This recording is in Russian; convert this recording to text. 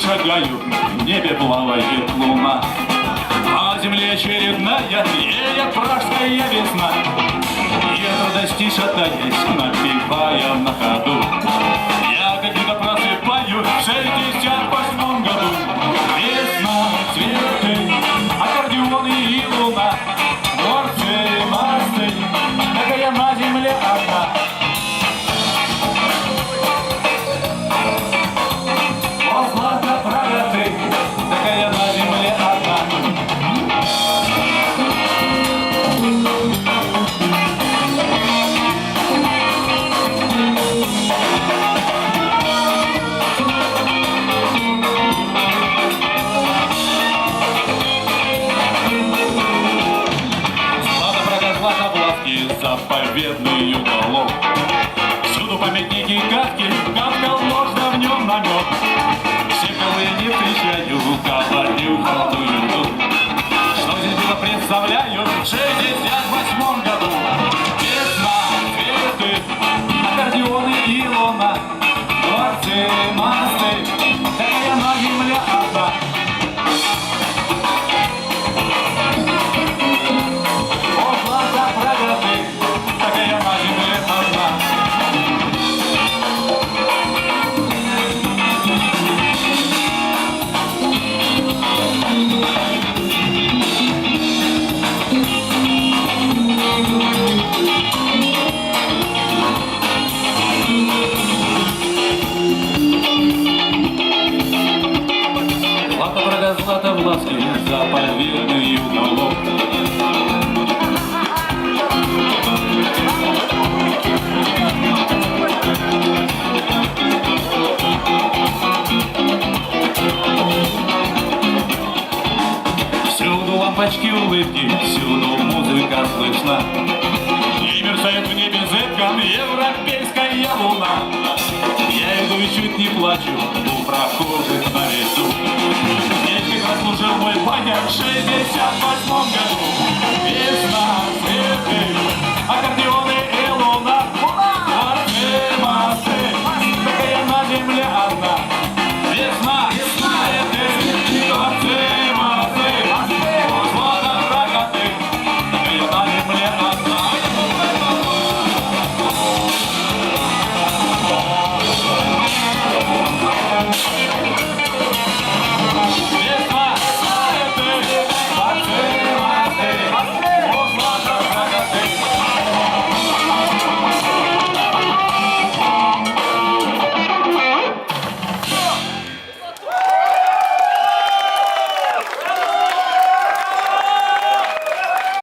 Шагаю, в небе плавает луна. А на земле очередная едет пражская весна. Радости шатаясь, напевая на ходу. Я как-то просыпаю в 68 году. Весна, цветы, аккордеоны и луна. Горцы, мосты, такая на земле одна. Заповедный уголок. Всюду памятники катки, катка ложно в нем намек. Все не встречаю, говорю, холодную власки, заповедный уголок. Всюду лампочки улыбки, всюду музыка слышна. И мерцает в небе зыбком европейская луна. Я иду и чуть не плачу у прохожих. Служил мой батя в 68 году.